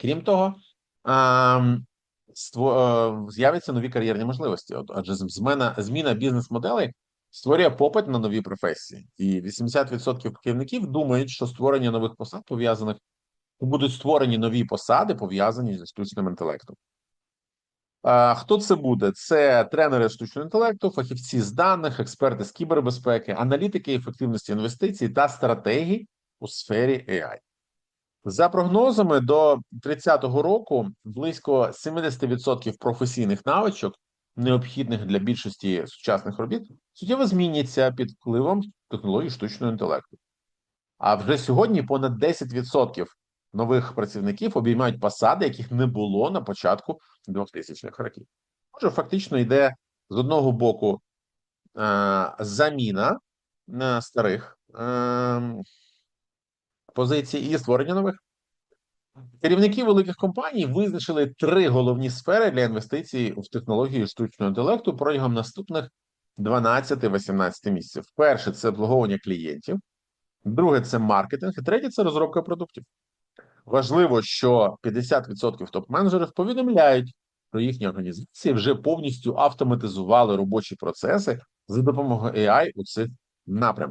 Крім того, ство- з'являться нові кар'єрні можливості. От, адже зміна, зміна бізнес-моделей створює попит на нові професії, і 80% керівників думають, що створення нових посад пов'язаних будуть створені нові посади, пов'язані з штучним інтелектом. Хто це буде? Це тренери штучного інтелекту, фахівці з даних, експерти з кібербезпеки, аналітики ефективності інвестицій та стратегій у сфері AI. За прогнозами, до 30-го року близько 70% професійних навичок, необхідних для більшості сучасних робіт, суттєво зміняться під впливом технологій штучного інтелекту. А вже сьогодні понад 10% нових працівників обіймають посади, яких не було на початку 2000-х років. Отже, фактично йде з одного боку е, заміна е, старих е, позицій і створення нових. Керівники великих компаній визначили три головні сфери для інвестицій в технології штучного інтелекту протягом наступних 12-18 місяців. Перше це обслуговування клієнтів, друге це маркетинг, і третє це розробка продуктів. Важливо, що 50% топ-менеджерів повідомляють, що їхні організації вже повністю автоматизували робочі процеси за допомогою AI у цих напрямках.